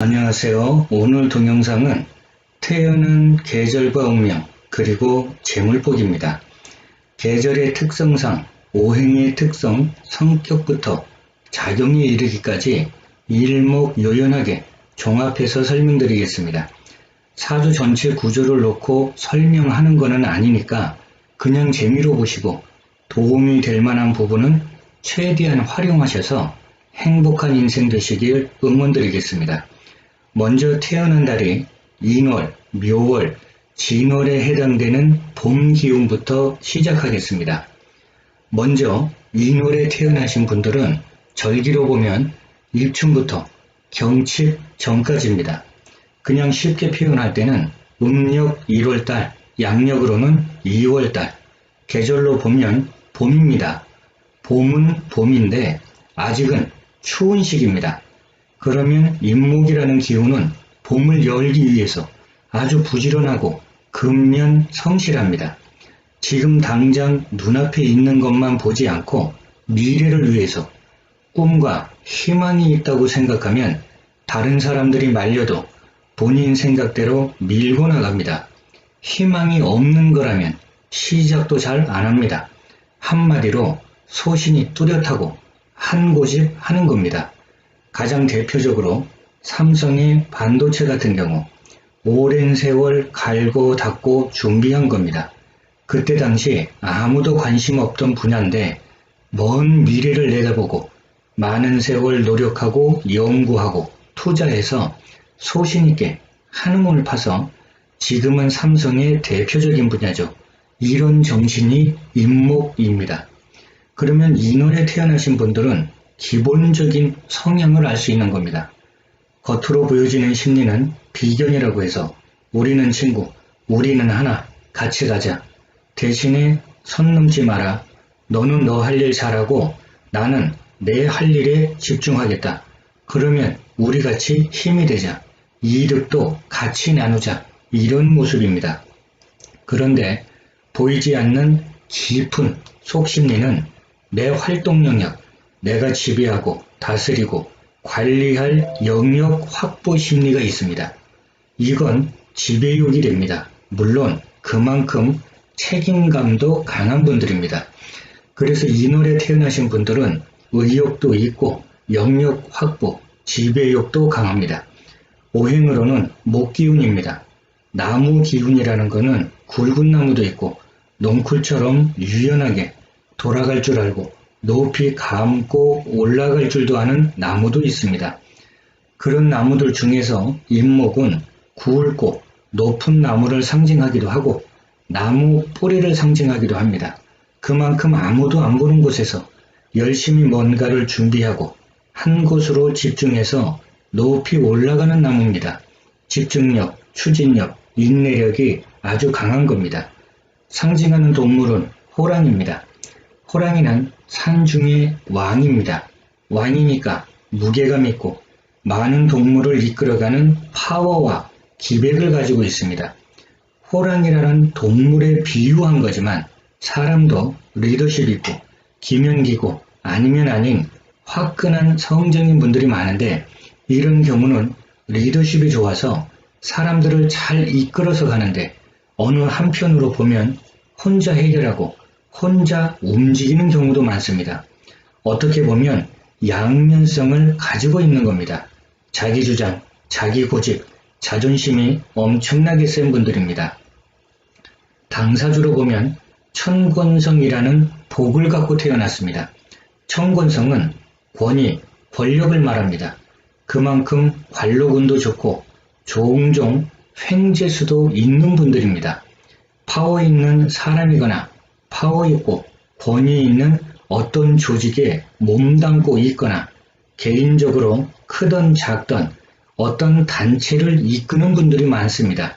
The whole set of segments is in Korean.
안녕하세요. 오늘 동영상은 태어난 계절과 운명 그리고 재물복입니다. 계절의 특성상 오행의 특성, 성격부터 작용에 이르기까지 일목요연하게 종합해서 설명드리겠습니다. 사주 전체 구조를 놓고 설명하는 것은 아니니까 그냥 재미로 보시고 도움이 될 만한 부분은 최대한 활용하셔서 행복한 인생 되시길 응원드리겠습니다. 먼저 태어난 달이 인월, 묘월, 진월에 해당되는 봄 기운부터 시작하겠습니다. 먼저 인월에 태어나신 분들은 절기로 보면 입춘부터 경칩 전까지입니다. 그냥 쉽게 표현할 때는 음력 1월달, 양력으로는 2월달, 계절로 보면 봄입니다. 봄은 봄인데 아직은 추운 시기입니다. 그러면 임목이라는 기운은 봄을 열기 위해서 아주 부지런하고 근면 성실합니다. 지금 당장 눈앞에 있는 것만 보지 않고 미래를 위해서 꿈과 희망이 있다고 생각하면 다른 사람들이 말려도 본인 생각대로 밀고 나갑니다. 희망이 없는 거라면 시작도 잘 안 합니다. 한마디로 소신이 뚜렷하고 한 고집 하는 겁니다. 가장 대표적으로 삼성의 반도체 같은 경우 오랜 세월 갈고 닦고 준비한 겁니다. 그때 당시 아무도 관심 없던 분야인데 먼 미래를 내다보고 많은 세월 노력하고 연구하고 투자해서 소신있게 한음을 파서 지금은 삼성의 대표적인 분야죠. 이런 정신이 임목입니다. 그러면 인월에 태어나신 분들은 기본적인 성향을 알 수 있는 겁니다. 겉으로 보여지는 심리는 비견이라고 해서 우리는 친구, 우리는 하나, 같이 가자. 대신에 선 넘지 마라. 너는 너 할 일 잘하고 나는 내 할 일에 집중하겠다. 그러면 우리 같이 힘이 되자. 이득도 같이 나누자. 이런 모습입니다. 그런데 보이지 않는 깊은 속심리는 내 활동 영역, 내가 지배하고 다스리고 관리할 영역 확보 심리가 있습니다. 이건 지배욕이 됩니다. 물론 그만큼 책임감도 강한 분들입니다. 그래서 이 노래 태어나신 분들은 의욕도 있고 영역 확보, 지배욕도 강합니다. 오행으로는 목기운입니다. 나무 기운이라는 것은 굵은 나무도 있고 농쿨처럼 유연하게 돌아갈 줄 알고 높이 감고 올라갈 줄도 아는 나무도 있습니다. 그런 나무들 중에서 잎목은 굵고 높은 나무를 상징하기도 하고 나무 뿌리를 상징하기도 합니다. 그만큼 아무도 안 보는 곳에서 열심히 뭔가를 준비하고 한 곳으로 집중해서 높이 올라가는 나무입니다. 집중력, 추진력, 인내력이 아주 강한 겁니다. 상징하는 동물은 호랑입니다. 호랑이는 산 중의 왕입니다. 왕이니까 무게감 있고 많은 동물을 이끌어가는 파워와 기백을 가지고 있습니다. 호랑이라는 동물에 비유한 거지만 사람도 리더십 있고 기면기고 아니면 아닌 화끈한 성적인 분들이 많은데 이런 경우는 리더십이 좋아서 사람들을 잘 이끌어서 가는데 어느 한편으로 보면 혼자 해결하고 혼자 움직이는 경우도 많습니다. 어떻게 보면 양면성을 가지고 있는 겁니다. 자기 주장, 자기 고집, 자존심이 엄청나게 센 분들입니다. 당사주로 보면 천권성이라는 복을 갖고 태어났습니다. 천권성은 권위, 권력을 말합니다. 그만큼 관록운도 좋고 종종 횡재수도 있는 분들입니다. 파워 있는 사람이거나 파워 있고 권위 있는 어떤 조직에 몸담고 있거나 개인적으로 크던 작던 어떤 단체를 이끄는 분들이 많습니다.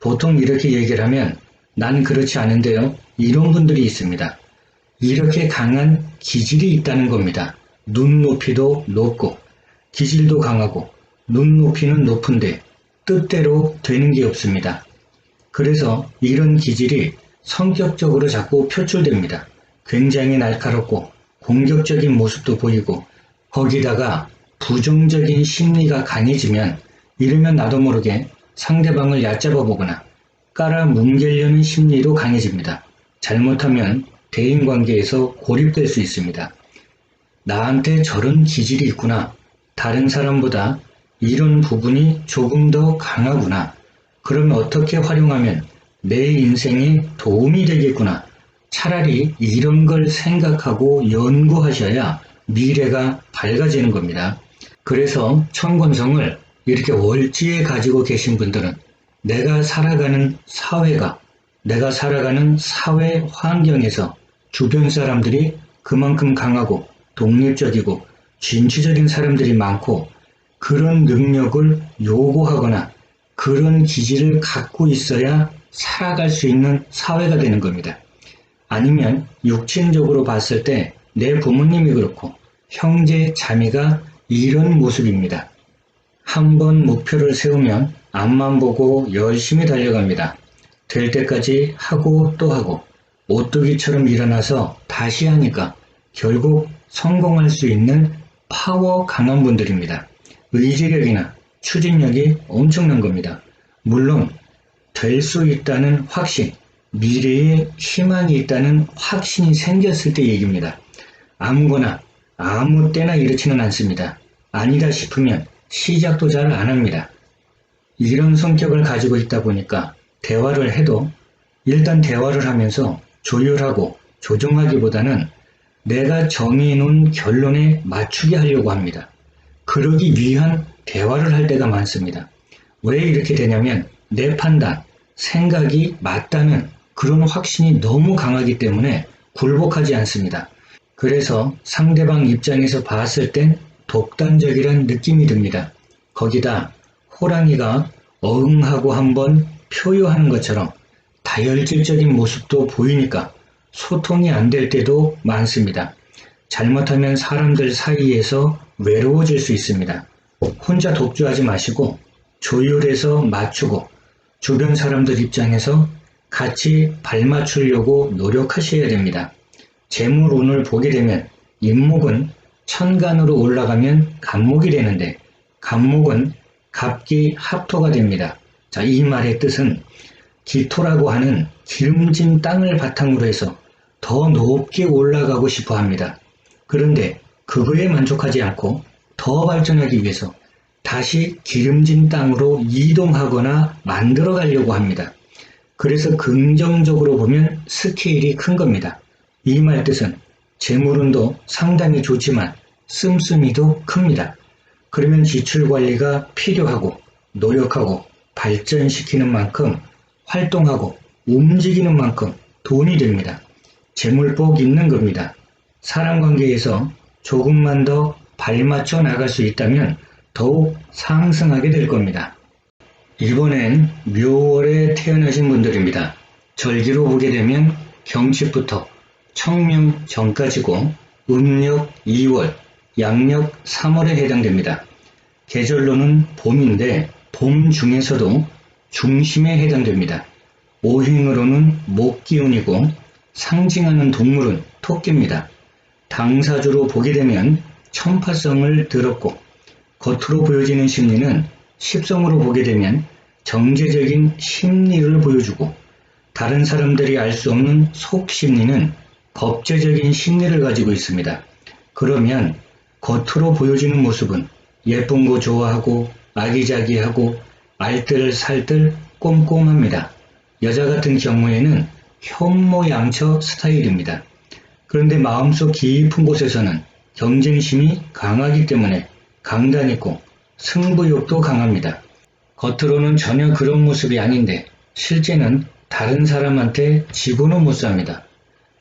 보통 이렇게 얘기를 하면 난 그렇지 않은데요. 이런 분들이 있습니다. 이렇게 강한 기질이 있다는 겁니다. 눈높이도 높고 기질도 강하고 눈높이는 높은데 뜻대로 되는 게 없습니다. 그래서 이런 기질이 성격적으로 자꾸 표출됩니다. 굉장히 날카롭고 공격적인 모습도 보이고 거기다가 부정적인 심리가 강해지면 이러면 나도 모르게 상대방을 얕잡아 보거나 깔아 뭉개려는 심리도 강해집니다. 잘못하면 대인관계에서 고립될 수 있습니다. 나한테 저런 기질이 있구나. 다른 사람보다 이런 부분이 조금 더 강하구나. 그러면 어떻게 활용하면 내 인생에 도움이 되겠구나. 차라리 이런 걸 생각하고 연구하셔야 미래가 밝아지는 겁니다. 그래서 천권성을 이렇게 월지에 가지고 계신 분들은 내가 살아가는 사회가, 내가 살아가는 사회 환경에서 주변 사람들이 그만큼 강하고 독립적이고 진취적인 사람들이 많고 그런 능력을 요구하거나 그런 기질을 갖고 있어야 살아갈 수 있는 사회가 되는 겁니다. 아니면 육친적으로 봤을 때 내 부모님이 그렇고 형제 자매가 이런 모습입니다. 한 번 목표를 세우면 앞만 보고 열심히 달려갑니다. 될 때까지 하고 또 하고 오뚜기처럼 일어나서 다시 하니까 결국 성공할 수 있는 파워 강한 분들입니다. 의지력이나 추진력이 엄청난 겁니다. 물론 될 수 있다는 확신, 미래에 희망이 있다는 확신이 생겼을 때 얘기입니다. 아무거나 아무 때나 이렇지는 않습니다. 아니다 싶으면 시작도 잘 안 합니다. 이런 성격을 가지고 있다 보니까 대화를 해도 일단 대화를 하면서 조율하고 조정하기보다는 내가 정해놓은 결론에 맞추게 하려고 합니다. 그러기 위한 대화를 할 때가 많습니다. 왜 이렇게 되냐면 내 판단, 생각이 맞다는 그런 확신이 너무 강하기 때문에 굴복하지 않습니다. 그래서 상대방 입장에서 봤을 땐 독단적이란 느낌이 듭니다. 거기다 호랑이가 어흥하고 한번 표효하는 것처럼 다혈질적인 모습도 보이니까 소통이 안 될 때도 많습니다. 잘못하면 사람들 사이에서 외로워질 수 있습니다. 혼자 독주하지 마시고 조율해서 맞추고 주변 사람들 입장에서 같이 발맞추려고 노력하셔야 됩니다. 재물운을 보게 되면 임목은 천간으로 올라가면 간목이 되는데 간목은 갑기 합토가 됩니다. 자, 이 말의 뜻은 기토라고 하는 기름진 땅을 바탕으로 해서 더 높게 올라가고 싶어 합니다. 그런데 그거에 만족하지 않고 더 발전하기 위해서 다시 기름진 땅으로 이동하거나 만들어 가려고 합니다. 그래서 긍정적으로 보면 스케일이 큰 겁니다. 이 말 뜻은 재물운도 상당히 좋지만 씀씀이도 큽니다. 그러면 지출 관리가 필요하고 노력하고 발전시키는 만큼 활동하고 움직이는 만큼 돈이 됩니다. 재물복 있는 겁니다. 사람 관계에서 조금만 더 발맞춰 나갈 수 있다면 더욱 상승하게 될 겁니다. 이번엔 묘월에 태어나신 분들입니다. 절기로 보게 되면 경칩부터 청명 전까지고 음력 2월, 양력 3월에 해당됩니다. 계절로는 봄인데 봄 중에서도 중심에 해당됩니다. 오행으로는 목기운이고 상징하는 동물은 토끼입니다. 당사주로 보게 되면 천파성을 들었고 겉으로 보여지는 심리는 십성으로 보게 되면 정제적인 심리를 보여주고 다른 사람들이 알 수 없는 속 심리는 법제적인 심리를 가지고 있습니다. 그러면 겉으로 보여지는 모습은 예쁜 거 좋아하고 아기자기하고 알뜰살뜰 꼼꼼합니다. 여자 같은 경우에는 현모양처 스타일입니다. 그런데 마음속 깊은 곳에서는 경쟁심이 강하기 때문에 강단 있고 승부욕도 강합니다. 겉으로는 전혀 그런 모습이 아닌데 실제는 다른 사람한테 지고는 못 삽니다.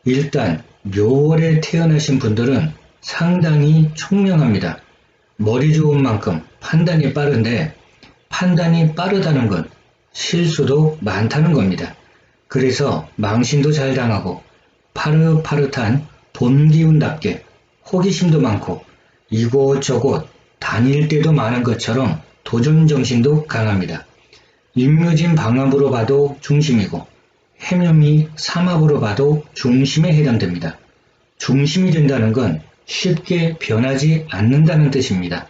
일단 묘월에 태어나신 분들은 상당히 총명합니다. 머리 좋은 만큼 판단이 빠른데 판단이 빠르다는 건 실수도 많다는 겁니다. 그래서 망신도 잘 당하고 파릇파릇한 본기운답게 호기심도 많고 이곳저곳 다닐 때도 많은 것처럼 도전 정신도 강합니다. 임묘진 방압으로 봐도 중심이고 해묘미 삼합으로 봐도 중심에 해당됩니다. 중심이 된다는 건 쉽게 변하지 않는다는 뜻입니다.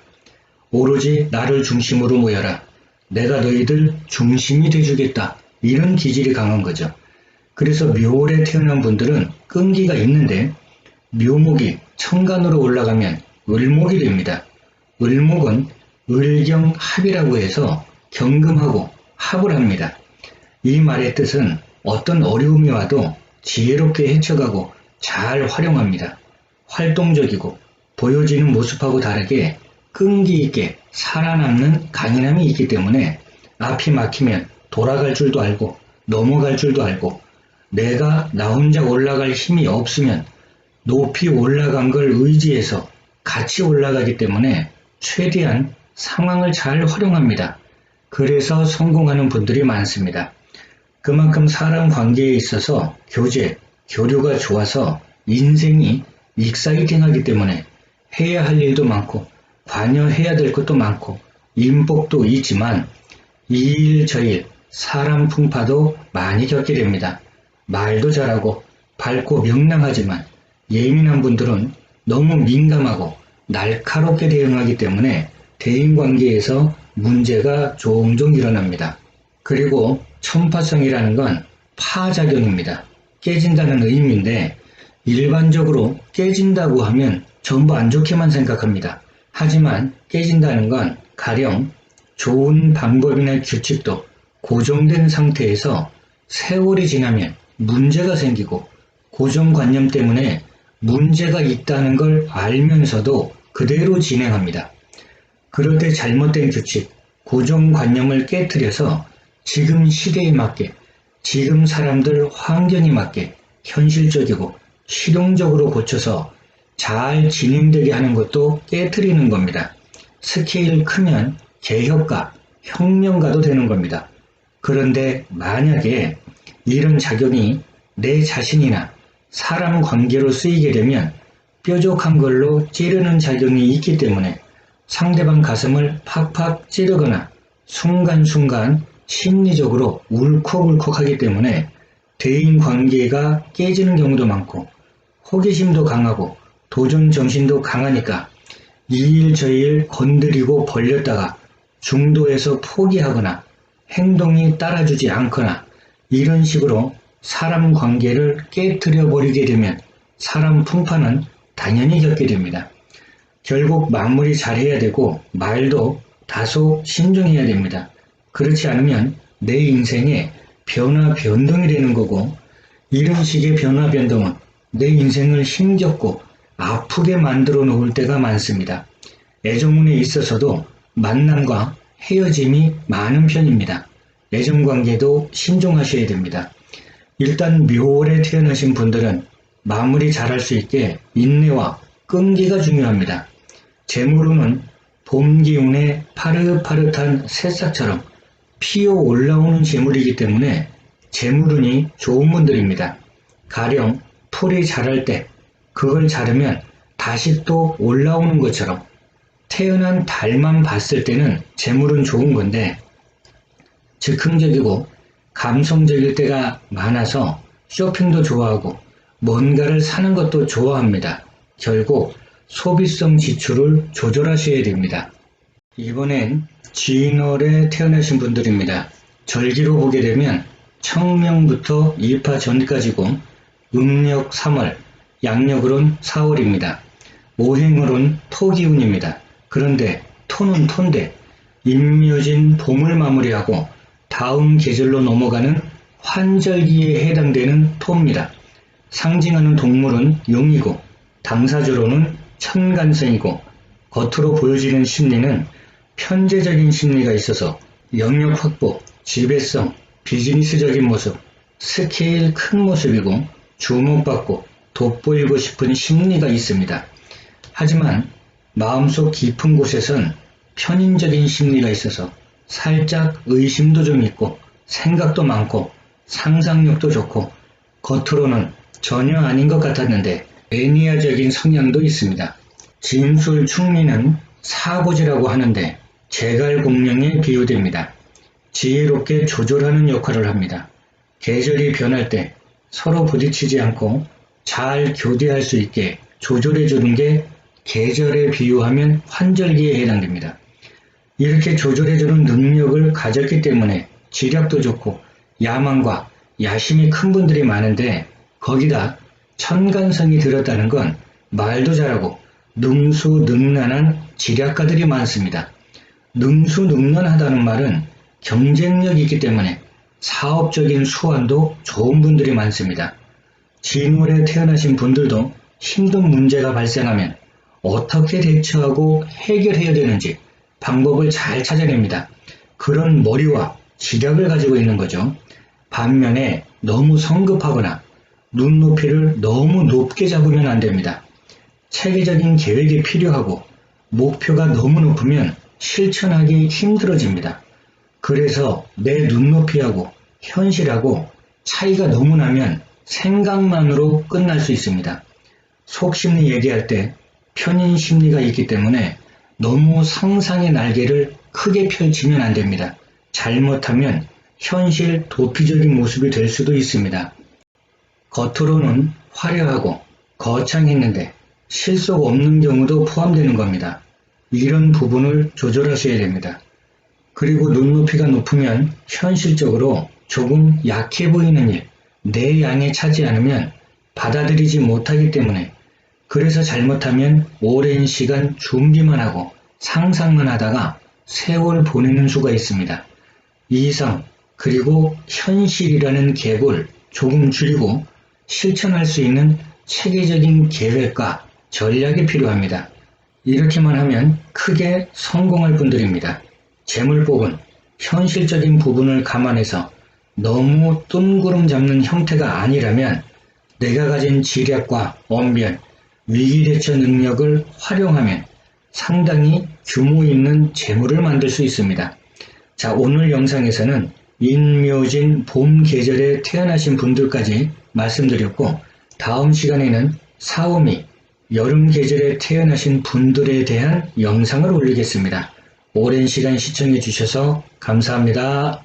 오로지 나를 중심으로 모여라. 내가 너희들 중심이 돼주겠다. 이런 기질이 강한 거죠. 그래서 묘월에 태어난 분들은 끈기가 있는데 묘목이 천간으로 올라가면 을목이 됩니다. 을목은 을경합이라고 해서 경금하고 합을 합니다. 이 말의 뜻은 어떤 어려움이 와도 지혜롭게 헤쳐가고 잘 활용합니다. 활동적이고 보여지는 모습하고 다르게 끈기 있게 살아남는 강인함이 있기 때문에 앞이 막히면 돌아갈 줄도 알고 넘어갈 줄도 알고 내가 나 혼자 올라갈 힘이 없으면 높이 올라간 걸 의지해서 같이 올라가기 때문에 최대한 상황을 잘 활용합니다. 그래서 성공하는 분들이 많습니다. 그만큼 사람 관계에 있어서 교제, 교류가 좋아서 인생이 익사이팅하기 때문에 해야 할 일도 많고 관여해야 될 것도 많고 인복도 있지만 이 일 저일 사람 풍파도 많이 겪게 됩니다. 말도 잘하고 밝고 명랑하지만 예민한 분들은 너무 민감하고 날카롭게 대응하기 때문에 대인관계에서 문제가 종종 일어납니다. 그리고 천파성이라는 건 파작용입니다. 깨진다는 의미인데 일반적으로 깨진다고 하면 전부 안 좋게만 생각합니다. 하지만 깨진다는 건 가령 좋은 방법이나 규칙도 고정된 상태에서 세월이 지나면 문제가 생기고 고정관념 때문에 문제가 있다는 걸 알면서도 그대로 진행합니다. 그럴 때 잘못된 규칙, 고정관념을 깨뜨려서 지금 시대에 맞게, 지금 사람들 환경에 맞게 현실적이고 실용적으로 고쳐서 잘 진행되게 하는 것도 깨뜨리는 겁니다. 스케일 크면 개혁가, 혁명가도 되는 겁니다. 그런데 만약에 이런 작용이 내 자신이나 사람 관계로 쓰이게 되면 뾰족한 걸로 찌르는 작용이 있기 때문에 상대방 가슴을 팍팍 찌르거나 순간순간 심리적으로 울컥울컥하기 때문에 대인 관계가 깨지는 경우도 많고 호기심도 강하고 도전 정신도 강하니까 이일 저일 건드리고 벌렸다가 중도에서 포기하거나 행동이 따라주지 않거나 이런 식으로 사람 관계를 깨뜨려 버리게 되면 사람 풍파는 당연히 겪게 됩니다. 결국 마무리 잘해야 되고 말도 다소 신중해야 됩니다. 그렇지 않으면 내 인생에 변화 변동이 되는 거고 이런 식의 변화 변동은 내 인생을 힘겹고 아프게 만들어 놓을 때가 많습니다. 애정운에 있어서도 만남과 헤어짐이 많은 편입니다. 애정관계도 신중하셔야 됩니다. 일단 묘월에 태어나신 분들은 마무리 잘할 수 있게 인내와 끈기가 중요합니다. 재물운은 봄 기운에 파릇파릇한 새싹처럼 피어 올라오는 재물이기 때문에 재물운이 좋은 분들입니다. 가령 풀이 자랄 때 그걸 자르면 다시 또 올라오는 것처럼 태어난 달만 봤을 때는 재물은 좋은 건데 즉흥적이고 감성적일 때가 많아서 쇼핑도 좋아하고 뭔가를 사는 것도 좋아합니다. 결국 소비성 지출을 조절하셔야 됩니다. 이번엔 진월에 태어나신 분들입니다. 절기로 보게 되면 청명부터 입하 전까지고 음력 3월, 양력으로는 4월입니다. 오행으로는 토기운입니다. 그런데 토는 토인데 임묘진 봄을 마무리하고 다음 계절로 넘어가는 환절기에 해당되는 토입니다. 상징하는 동물은 용이고 당사주로는 천간성이고 겉으로 보여지는 심리는 편재적인 심리가 있어서 영역 확보, 지배성, 비즈니스적인 모습, 스케일 큰 모습이고 주목받고 돋보이고 싶은 심리가 있습니다. 하지만 마음속 깊은 곳에선 편인적인 심리가 있어서 살짝 의심도 좀 있고 생각도 많고 상상력도 좋고 겉으로는 전혀 아닌 것 같았는데 매니아적인 성향도 있습니다. 진술 충리는 사고지라고 하는데 제갈공명에 비유됩니다. 지혜롭게 조절하는 역할을 합니다. 계절이 변할 때 서로 부딪히지 않고 잘 교대할 수 있게 조절해 주는 게 계절에 비유하면 환절기에 해당됩니다. 이렇게 조절해 주는 능력을 가졌기 때문에 지략도 좋고 야망과 야심이 큰 분들이 많은데 거기다 천간성이 들었다는 건 말도 잘하고 능수능란한 지략가들이 많습니다. 능수능란하다는 말은 경쟁력이 있기 때문에 사업적인 수완도 좋은 분들이 많습니다. 진월에 태어나신 분들도 힘든 문제가 발생하면 어떻게 대처하고 해결해야 되는지 방법을 잘 찾아냅니다. 그런 머리와 지략을 가지고 있는 거죠. 반면에 너무 성급하거나 눈 높이를 너무 높게 잡으면 안 됩니다. 체계적인 계획이 필요하고 목표가 너무 높으면 실천하기 힘들어집니다. 그래서 내 눈높이하고 현실하고 차이가 너무 나면 생각만으로 끝날 수 있습니다. 속심리 얘기할 때 편인 심리가 있기 때문에 너무 상상의 날개를 크게 펼치면 안 됩니다. 잘못하면 현실 도피적인 모습이 될 수도 있습니다. 겉으로는 화려하고 거창했는데 실속 없는 경우도 포함되는 겁니다. 이런 부분을 조절하셔야 됩니다. 그리고 눈높이가 높으면 현실적으로 조금 약해 보이는 일, 내 양에 차지 않으면 받아들이지 못하기 때문에 그래서 잘못하면 오랜 시간 준비만 하고 상상만 하다가 세월 보내는 수가 있습니다. 이상 그리고 현실이라는 갭을 조금 줄이고 실천할 수 있는 체계적인 계획과 전략이 필요합니다. 이렇게만 하면 크게 성공할 분들입니다. 재물복은 현실적인 부분을 감안해서 너무 뜬구름 잡는 형태가 아니라면 내가 가진 지략과 언변, 위기대처 능력을 활용하면 상당히 규모 있는 재물을 만들 수 있습니다. 자, 오늘 영상에서는 인묘진 봄 계절에 태어나신 분들까지 말씀드렸고, 다음 시간에는 사오미 여름 계절에 태어나신 분들에 대한 영상을 올리겠습니다. 오랜 시간 시청해 주셔서 감사합니다.